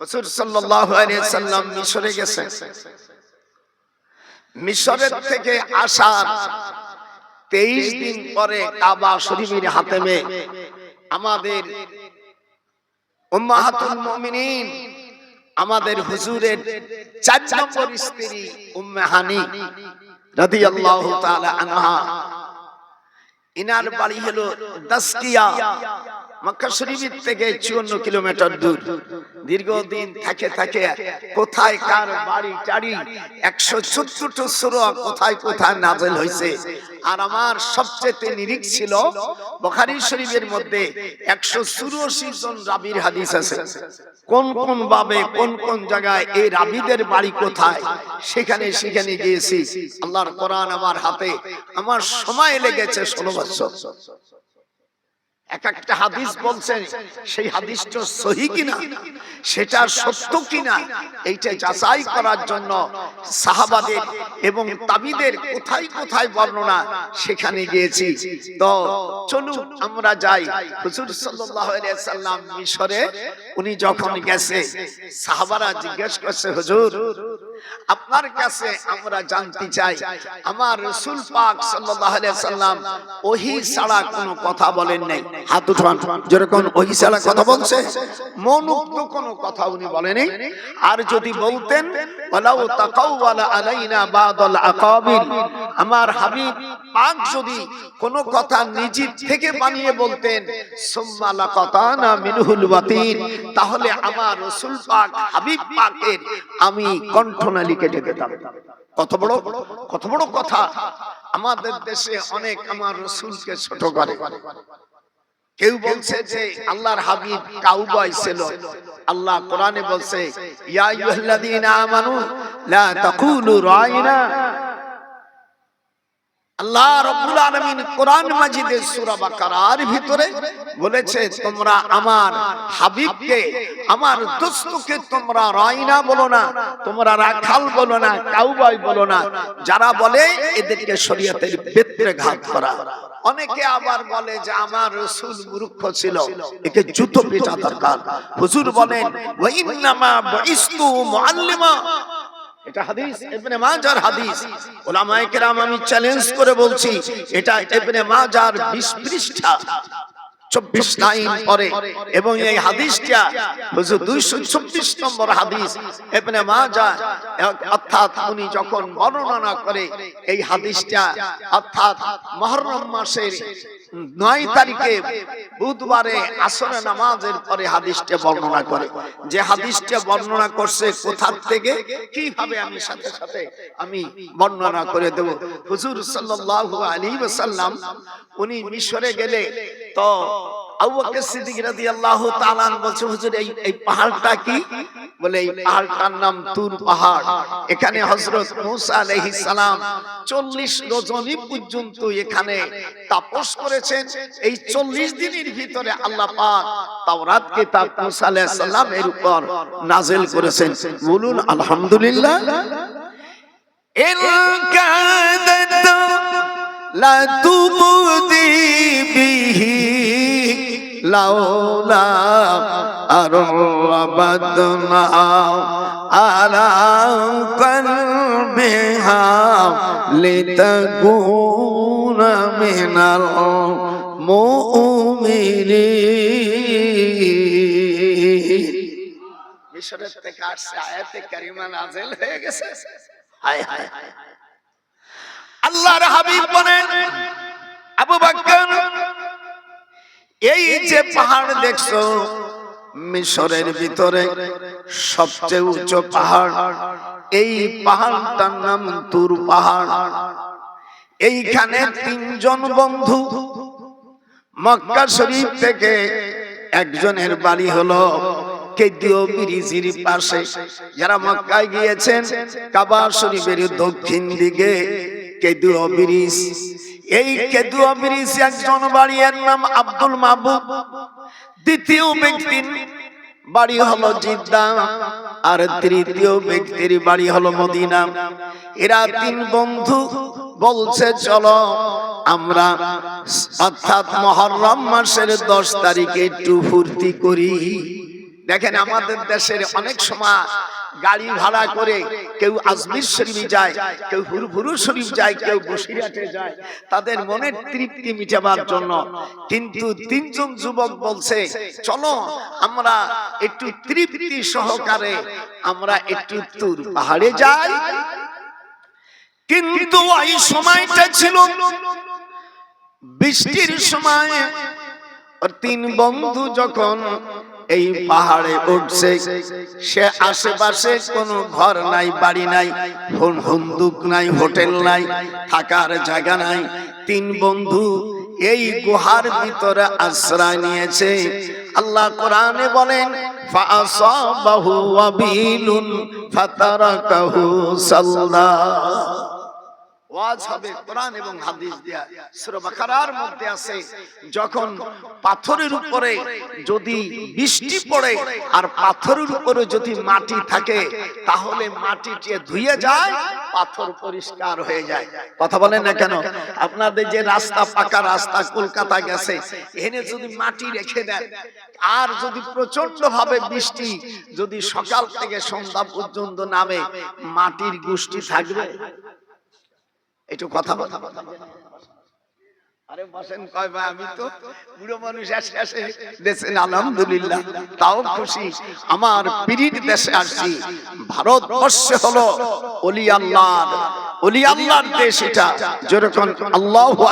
সাল্লাম মিশরে মিশরের থেকে আসার তেইশ দিন পরে কাবা শরীফের হাতেমে আমাদের উম্মাহাতুল মুমিনিন, আমাদের হুজুরের চার নম্বর স্ত্রী উম্মে হানি রাদিয়াল্লাহু তাআলা আনহা, ইনার বাড়ি হলো দাসকিয়া। মক্কা শরীফের থেকে চুয়ান্ন কিলোমিটার দূর। দীর্ঘদিন থাকে থাকে কোথায় কার বাড়ি টাড়ি একশো চোদ্দটো সুরা কোথায় কোথায় নাজেল হয়েছে। আর আমার সবচেয়ে নিরিখ ছিল বখারি শরীফের মধ্যে একশো চুরাশি জন রাবির হাদিস আছে। কোন কোন ভাবে, কোন কোন জায়গায় এই রাবিদের বাড়ি কোথায়, সেখানে সেখানে গিয়েছি। আল্লাহর কোরআন আমার হাতে। আমার সময় লেগেছে ষোলো বছর। এক একটা হাদিস বলছেন, সেই সহি কিনা? সেটা সত্য কিনা? এইটা যাচাই করার জন্য সাহাবাদের এবং তাবিদের কোথায় কোথায় বর্ণনা সেখানে গিয়েছি। তো চলুন আমরা যাই। হুজুর সাল্লাল্লাহু আলাইহি সাল্লাম মিশরে উনি যখন গেছে, সাহাবারা জিজ্ঞেস করছে, হুজুর আপনার কাছে আমরা জানতে চাই আমার রসুল পাক সাল্লাল্লাহু আলাইহি সাল্লাম ওহি ছাড়া কোনো কথা বলেন নাই। হাত উঠান। যেরকম ওহি ছাড়া কথা বলছে মনুক্ত কোনো কথা উনি বলেনি। আর যদি বলতেন ওয়ালাউ তাকাওয়ালা আলাইনা বাদাল আকাবিল আমার হাবিব পাক যদি কোনো কথা নিজের থেকে বানিয়ে বলতেন, সুম্মা লাকাতানা মিনহুল ওয়াতিন তাহলে আমার রাসূল পাক, হাবিব পাকের আমি কণ্ঠনালী কেটে দিতাম কত বড় কত বড় কথা। আমাদের দেশে অনেক আমার রসুলকে ছোট করে। কেউ বলছে যে, আল্লাহর হাবিব কাউবয় ছিল। আল্লাহ কোরআনে বলছে, ইয়া আইয়ুহাল্লাযীনা আমানু, লা তাকুলু রাইনা। যারা বলে এদেরকে শরীয়তের বেত্রে ঘাত করা। অনেকে আবার বলে যে, আমার রসুল মূর্খ ছিল, একে জুতো পেটা দরকার। হুজুর বলেন এটা হাদিস ইবনে মাজার হাদিস। ওলামায়ে কেরাম আমি চ্যালেঞ্জ করে বলছি এটা ইবনে মাজার 20 পৃষ্ঠা। চব্বিশ লাইন পরে। এবং এই হাদিসটা, হুজুর দুইশো চব্বিশ নম্বর হাদিস এখানে মাজা অর্থাৎ উনি যখন বর্ণনা করে এই হাদিসটা, অর্থাৎ মহরম মাসের নয় তারিখে বুধবারে আসরে নামাজের পরে হাদিসটা বর্ণনা করে। যে হাদিসটা বর্ণনা করছে কোথা থেকে, কীভাবে আমি সাথে সাথে আমি বর্ণনা করে দেব। হুজুর সাল্লাল্লাহু আলাইহি ওয়াসাল্লাম উনি মিশরে গেলে তো বলছে হুজুর এই এই পাহাড়টা কি? বলে এই পাহাড়টার নাম তুর পাহাড়। এখানে হযরত মূসা আলাইহিস সালাম 40 রজনী পর্যন্ত এখানে তাপস করেছেন। এই 40 দিনের ভিতরে আল্লাহ পাক তাওরাত কিতাব মূসা আলাইহিস সালামের উপর নাযিল করেছেন। বলুন আলহামদুলিল্লাহ। ইন কাদাত লা তুবদি বিহি কলবিহা লিতাকুনা মিনাল মুমিনিন। মিশরের থেকে আসছে আয়াতে কারিমা নাযিল হয়ে গেছে। হায় হায় হায়। আল্লাহর হাবিব বলেন আবু বকর এই যে পাহাড় দেখছ, মিশরের ভিতরে সবচেয়ে উচ্চ পাহাড়, এই পাহাড়টার নাম তুর পাহাড়। এইখানে তিনজন বন্ধু, মক্কা শরীফ থেকে একজনের বাড়ি হলো কেদিও ব্রিজের পাশে। যারা মক্কায় গিয়েছেন, কাবা শরীফের দক্ষিণ দিকে কেদুয়া ব্রিজ এই কেদুয়া ব্রিজ একজন বাড়ির নাম আব্দুল মাহবুব দ্বিতীয় ব্যক্তির বাড়ি হলো জিদ্দা আর তৃতীয় ব্যক্তির বাড়ি হলো মদিনা। এরা তিন বন্ধু, বলছে, চলো আমরা অর্থাৎ মহরম মাসের দশ তারিখে একটু ফুর্তি করি। দেখেন, আমাদের দেশের অনেক সময় গাড়ি ভাড়া করে কেউ আজমির শরীফ যায়, কেউ হুরভুরু শরীফ যায়, কেউ বসিরাটে যায়। তাদের মনের তৃপ্তি মিটাবার জন্য কিন্তু তিনজন যুবক বলছে, চলো, আমরা একটু তৃপ্তি সহকারে আমরা একটু তুর পাহাড়ে যাই। কিন্তু ওই সময়টা ছিল বৃষ্টির সময়। তিন বন্ধু যখন এই পাহাড়ে উঠছে। সে আশেপাশে কোনো ঘর নাই, বাড়ি নাই, হুন হুন্দুক নাই, হোটেল নাই, থাকার জায়গা নাই। তিন বন্ধু এই গুহার ভিতরে আশ্রয় নিয়েছে। আল্লাহ কোরআনে বলেন ফাসাবাহু ওয়াবিলুন ফাতারাকাহু সাল্লা। ওয়াজ হবে কোরআন এবং হাদিস দিয়া। সূরা বাকারার মধ্যে আছে, যখন পাথরের উপরে যদি বৃষ্টি পড়ে আর পাথরের উপরে যদি মাটি থাকে, তাহলে মাটিটি ধুয়ে যায়, পাথর পরিষ্কার হয়ে যায়। কথা বলেন না কেন? আপনাদের যে রাস্তা পাকা রাস্তা কলকাতা গেছে, এখানে যদি মাটি রেখে দেন, আর যদি প্রচণ্ড ভাবে বৃষ্টি, যদি সকাল থেকে সন্ধ্যা পর্যন্ত নামে, মাটির গোষ্ঠী থাকবে? একটু কথা আরে বসেন, কয় ভাই, আমি তো বুড়ো মানুষ, এসে দেশেন আলহামদুলিল্লাহ, তাও খুশি। আমার দেশে আসছি। ভারতবর্ষে হলো অলি আল্লাহর অলি আল্লাহর দেশ এটা। যেরকম আল্লাহু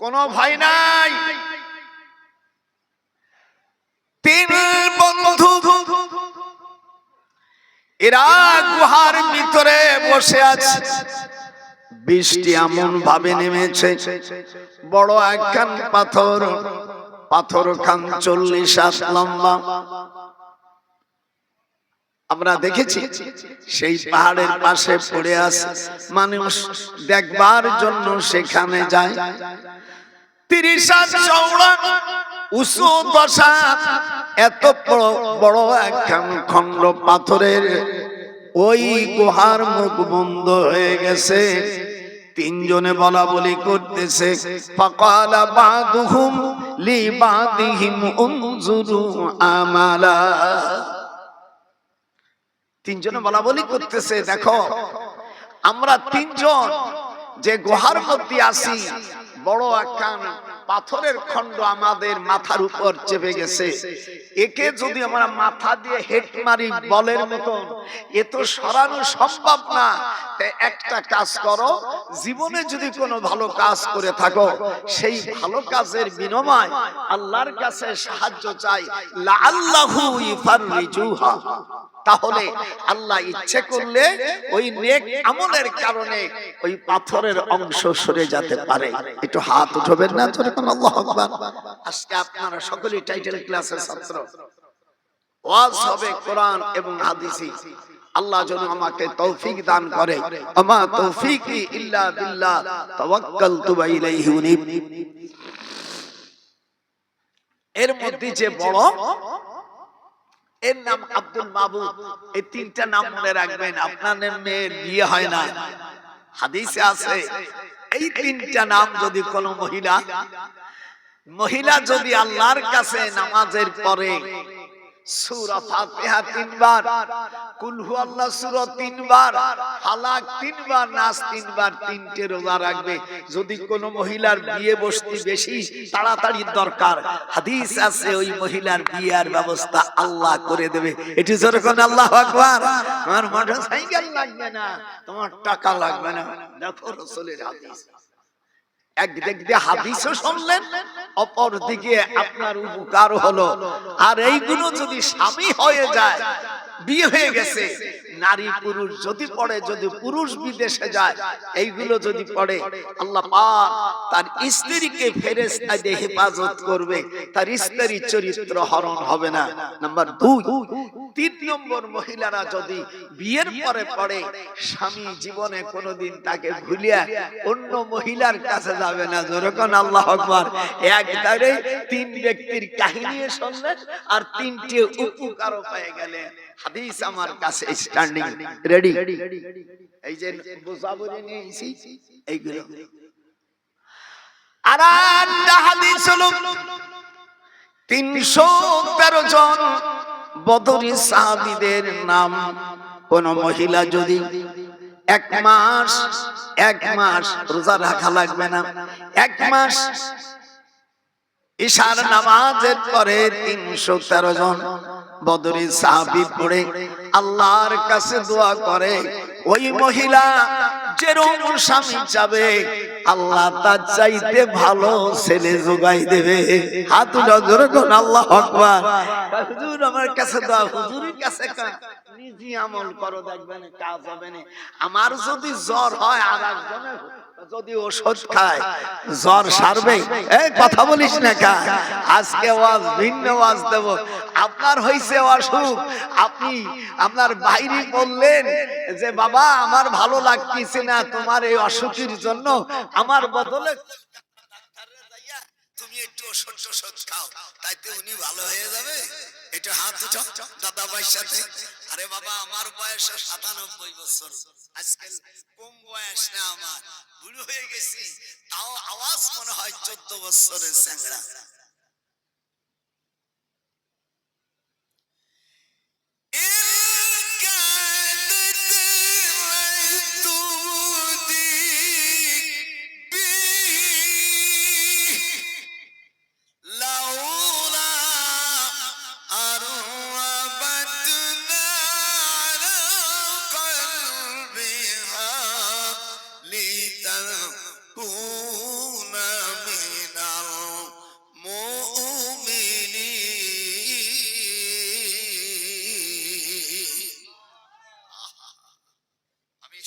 কোন ভয় নাই। তিন বন্ধু এরা গুহার ভিতরে বসে আছে। বৃষ্টি এমন ভাবে নেমেছে, বড় একখান পাথর পাথর খান চল্লিশ হাত লম্বা। আমরা দেখেছি, সেই পাহাড়ের পাশে পড়ে আছে। মানুষ দেখবার জন্য সেখানে যায়। এত বড় বড় একখান খণ্ড পাথরের ওই গুহার মুখ বন্ধ হয়ে গেছে। তিনজনে বলা বলি করতেছে আমালা। তিনজনে বলা বলি করতেছে, দেখো, আমরা তিনজন যে গুহার মধ্যে আছি বড় একখান পাথরের খণ্ড আমাদের মাথার উপর চেপে গেছে। একে যদি আমরা মাথা দিয়ে হেট মারি বলের মতন, এ তো সরানো সম্ভব না। একটা কাজ করো, জীবনে যদি কোনো ভালো কাজ করে থাকো, সেই ভালো কাজের বিনিময় আল্লাহর কাছে সাহায্য চাই। লাআল্লাহু ইফাররিজুহা। তাহলে আল্লাহ ইচ্ছে করলে ওই নেক আমলের কারণে ওই পাথরের অংশ সরে যেতে পারে। একটু হাত উঠবেন না? কোন আল্লাহ আকবার। আজকে আপনারা সকলেই টাইটেল ক্লাসের ছাত্র। ওয়াজ হবে কোরআন এবং হাদিসি আল্লাহ যেন আমাকে তৌফিক দান করে। আমা তৌফিকি ইল্লা বিল্লাহ। তাওয়াক্কালতু ইলাইহি উনিব। এর মধ্যে যে বড় এর নাম আব্দুল মাহবুব এই তিনটা নাম মনে রাখবেন, আপনার মেয়ের বিয়ে হয় না। হাদিসে আছে, এই তিনটা নাম যদি কোনো মহিলা মহিলা যদি আল্লাহর কাছে নামাজের পরে ফাতিহা তিনবার, কুল হুয়াল্লাহ তিনবার ফালাক তিনবার, নাস তিনবার, তিনটে রোজা রাখবে। যদি মহিলার বিয়ে বেশি তাড়াতাড়ি দরকার। হাদিস আছে, ওই মহিলার বিয়ার ব্যবস্থা আল্লাহ করে দেবে। এটি যেরকম আল্লাহ আকবার। আমার মোটরসাইকেল লাগবে না। তোমার টাকা লাগবে না। দেখো হাদিস। একদিক দিয়ে হাদিসও শুনলেন অপর দিকে আপনার উপকার হলো। আর এইগুলো যদি স্বামী হয়ে যায়, বিয়ে হয়ে গেছে নারী পুরুষ যদি পড়ে যদি পুরুষ বিদেশে যায় এইগুলো যদি পড়ে আল্লাহ পাক তার স্ত্রীকে ফেরেশতা দিয়ে হেফাজত করবে। তার স্ত্রীর চরিত্র হরণ হবে না। নাম্বার দুই তিন নম্বর মহিলারা যদি বিয়ের পরে পড়ে স্বামী জীবনে কোনোদিন তাকে ভুলিয়া অন্য মহিলার কাছে যাবে না। যেরকম আল্লাহ আকবার। এক দাঁড়ে তিন ব্যক্তির কাহিনী শুনলেন আর তিনটে উপকারও পেয়ে গেলেন হাদিস আমার কাছে স্ট্যান্ডিং রেডি এই যে নিয়ে এসেছি, এইগুলো। আর হাদিস তিনশো তেরো জন বদরি সাহাবিদের নাম। কোন মহিলা যদি এক মাস এক মাস রোজা রাখা লাগবে না, এক মাস ঈশার নামাজের পরে তিনশো তেরো জন বদরি সাহাবি পড়ে আল্লাহর কাছে দোয়া করে, ওই মহিলা যেরকম স্বামী চাবে, আল্লাহ তার চাইতে ভালো ছেলে যোগাই দেবে। হাত নজর কোন আল্লাহ হুজুর আমার কাছে দোয়া, হুজুরের কাছে নিজে আমল করো, দেখবেন কাজ হবে না। আমার যদি জ্বর হয় আর একজনের যদি ওষুধ খায় জ্বর সারবে। এই কথা বলিস না কা আজকে ওয়াজ ভিন্ন ওয়াজ দেব। আপনার হইছে অসুখ আপনি আপনার বাইরে বললেন যে বাবা আমার ভালো লাগতেছে না তোমার এই অসুখের জন্য। আমার বদলে তুমি একটু ওষুধ ওষুধ খাও তাইতে উনি ভালো হয়ে যাবে। একটু হাত দাদা ভাইয়ের সাথে। আরে বাবা, আমার বয়স সাতানব্বই বছর। আজকাল কম বয়স না আমার। বুড়ো হয়ে গেছি। তাও আওয়াজ মনে হয় চোদ্দ বছরের স্যাংরা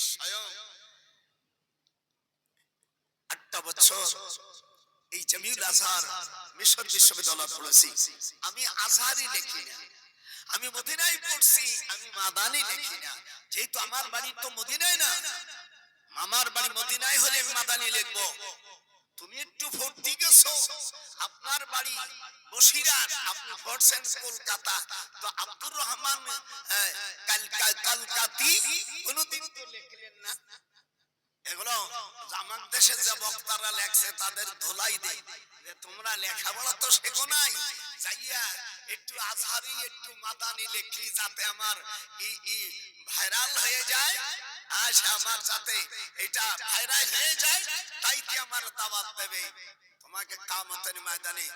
স্বয়ং আটটা বছর এই জমিউল আজহার মিশর বিশ্ববিদ্যালয় পড়েছি। আমি আজহারই লিখি আমি মদিনায় পড়ছি, আমি মাদানি লিখি না। যেহেতু আমার বাড়ি তো মদিনায় না, মামার বাড়ি মদিনায় হলে আমি মাদানি লিখব। তুমি একটু ভর্তি গেছো। আপনার বাড়ি বসিরাট আপনি পড়ছেন কলকাতা। তো আব্দুর রহমান কালকা- কালকাতি কোনদিন তো লিখলেন না। এগুলো জামাক দেশে যে বক্তারা লেখছে, তাদের ধোলাই দেয় যে তোমরা লেখাপড়া তো শেখো নাই, যাইয়া একটু আজহারি, একটু মাদানি লেখি যাতে আমার ই ই, ভাইরাল হয়ে যায়। আজ আমার যাতে এটা ভাইরাল হয়ে যায়। আমার দেবে। তোমাকে কামতের ময়দানে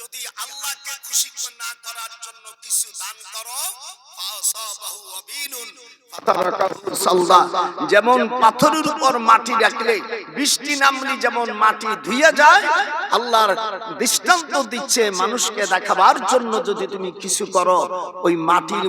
যদি আল্লাহকে খুশি না করার জন্য কিছু দান করো যেমন পাথরের উপর মাটি রাখলে বৃষ্টি নামলি যেমন মাটি ধুইয়া যায়, আল্লাহর দৃষ্টান্ত দিচ্ছে মানুষকে দেখাবার জন্য যদি তুমি কিছু করো, ওই মাটির